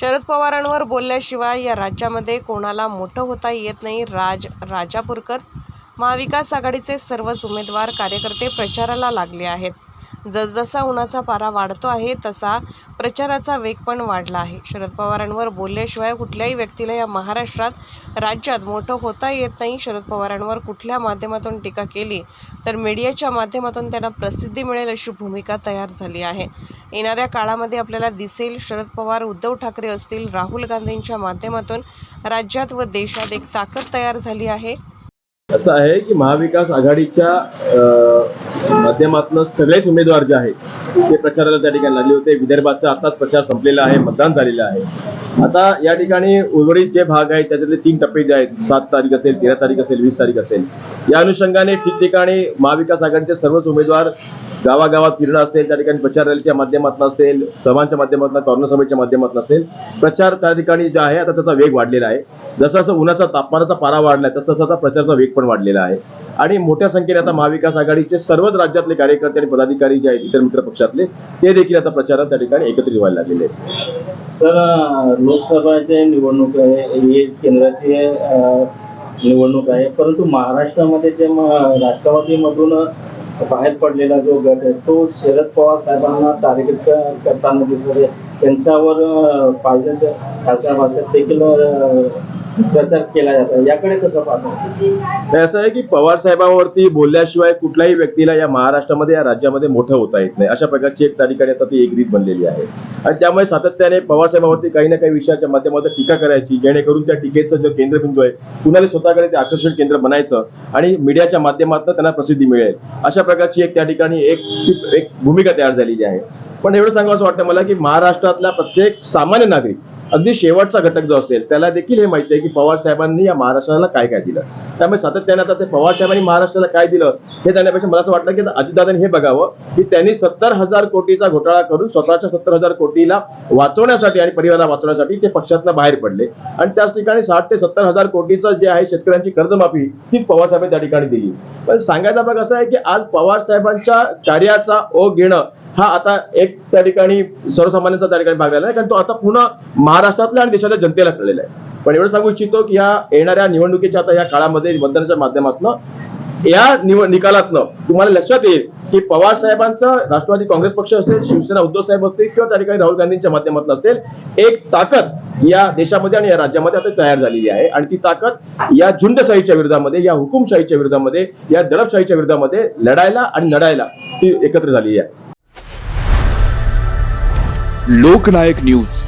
शरद पवारांवर बोलल्याशिवाय या राज्यामध्ये कोणाला मोठं होता येत नाही. राज राजापूरकर महाविकास आघाडीचे सर्वच उमेदवार कार्यकर्ते प्रचाराला लागले आहेत. जसजसा उन्हाचा पारा वाढतो आहे तसा प्रचाराचा वेग पण वाढला आहे. शरद पवारांवर बोलल्याशिवाय कुठल्याही व्यक्तीला या महाराष्ट्रात राज्यात मोठं होता येत नाही. शरद पवारांवर कुठल्या माध्यमातून टीका केली तर मीडियाच्या माध्यमातून त्यांना प्रसिद्धी मिळेल अशी भूमिका तयार झाली आहे. येणाऱ्या काळामध्ये आपल्याला दिसेल शरद पवार उद्धव ठाकरे असतील राहुल गांधींच्या माध्यमातून राज्यात व देशात एक ताकद तयार झाली आहे. असं आहे की महाविकास आघाडीच्या माध्यमातून सगळेच उमेदवार जे आहेत ते प्रचाराला त्या ठिकाणी लागले होते. विदर्भाचा आताच प्रचार संपलेला आहे मतदान झालेलं आहे. आता या ठिकाणी उर्वरित जे भाग आहेत त्याच्यातले तीन टप्पे जे आहेत सात तारीख असेल तेरा तारीख असेल वीस तारीख असेल या अनुषंगाने ठिकठिकाणी महाविकास आघाडीचे सर्वच उमेदवार गावागावात फिरणं असेल त्या ठिकाणी प्रचार रॅलीच्या माध्यमातून असेल सभांच्या माध्यमातून कॉर्नर सभेच्या माध्यमातून असेल प्रचार त्या ठिकाणी जे आहे आता त्याचा वेग वाढलेला आहे. जसं जसं उन्हाचा तापमानाचा पारा वाढलाय तसं तसा प्रचारचा वेग पण वाढलेला आहे. आणि मोठ्या संख्येने आता महाविकास आघाडीचे सर्वच राज्यातले कार्यकर्ते आणि पदाधिकारी जे आहेत इतर मित्र पक्षातले ते देखील आता प्रचारात त्या ठिकाणी एकत्रित व्हायला लागलेले आहेत. सर लोकसभाचे निवडणूक आहे ही केंद्राची निवडणूक आहे. परंतु महाराष्ट्रामध्ये जे राष्ट्रवादीमधून बाहेर पडलेला जो गट आहे तो शरद पवार साहेबांना टार्गेट करताना दिसत आहे. त्यांच्यावर पाहिजे खालच्या भाषेत देखील प्रचार केला जातो. याकडे कसं पाहतो? असं आहे की पवार साहेबांवरती बोलल्याशिवाय कुठल्याही व्यक्तीला या महाराष्ट्रामध्ये या राज्यामध्ये मोठं होता येत नाही. अशा प्रकारची एक त्या आता ती एक रीत बनलेली आहे. आणि त्यामुळे सातत्याने पवार साहेबांवरती काही ना काही विषयाच्या माध्यमातून टीका करायची जेणेकरून त्या टीकेचं जो केंद्रबिंदू आहे कुणाला स्वतःकडे ते आकर्षण केंद्र बनायचं आणि मीडियाच्या माध्यमातून त्यांना प्रसिद्धी मिळेल. अशा प्रकारची एक त्या ठिकाणी एक एक भूमिका तयार झालेली आहे. पण एवढं सांगावं असं वाटतं मला की महाराष्ट्रातला प्रत्येक सामान्य नागरिक अगदी शेवटचा घटक जो असेल त्याला देखील हे माहिती आहे की पवार साहेबांनी या महाराष्ट्राला काय काय दिलं. त्यामुळे सातत्याने आता ते पवार साहेबांनी महाराष्ट्राला काय दिलं हे जाण्यापेक्षा मला असं वाटलं की अजितदादांनी हे बघावं की त्यांनी सत्तर हजार कोटीचा घोटाळा करून स्वतःच्या सत्तर हजार कोटीला वाचवण्यासाठी आणि परिवाराला वाचवण्यासाठी ते पक्षातनं बाहेर पडले. आणि त्याच ठिकाणी साठ ते सत्तर हजार कोटीचं जे आहे शेतकऱ्यांची कर्जमाफी ती पवार साहेबांनी त्या ठिकाणी दिली. पण सांगायचा भाग असा आहे की आज पवार साहेबांच्या कार्याचा ओघ घेणं हा आता एक त्या ठिकाणी सर्वसामान्यांचा त्या ठिकाणी भाग झाला कारण तो आता पुन्हा महाराष्ट्रातल्या आणि देशातल्या जनतेला कळलेला आहे. पण एवढं सांगू इच्छितो की या येणाऱ्या निवडणुकीच्या आता या काळामध्ये मतदानाच्या माध्यमातून या निवड निकालातनं तुम्हाला लक्षात येईल की पवार साहेबांचा राष्ट्रवादी काँग्रेस पक्ष असेल शिवसेना उद्धव साहेब असतील किंवा त्या ठिकाणी राहुल गांधींच्या माध्यमातून असेल एक ताकद या देशामध्ये आणि या राज्यामध्ये आता तयार झालेली आहे. आणि ती ताकद या झुंडशाहीच्या विरोधामध्ये या हुकुमशाहीच्या विरोधामध्ये या दडपशाहीच्या विरोधामध्ये लढायला आणि लढायला ती एकत्र झालेली आहे. लोकनायक न्यूज.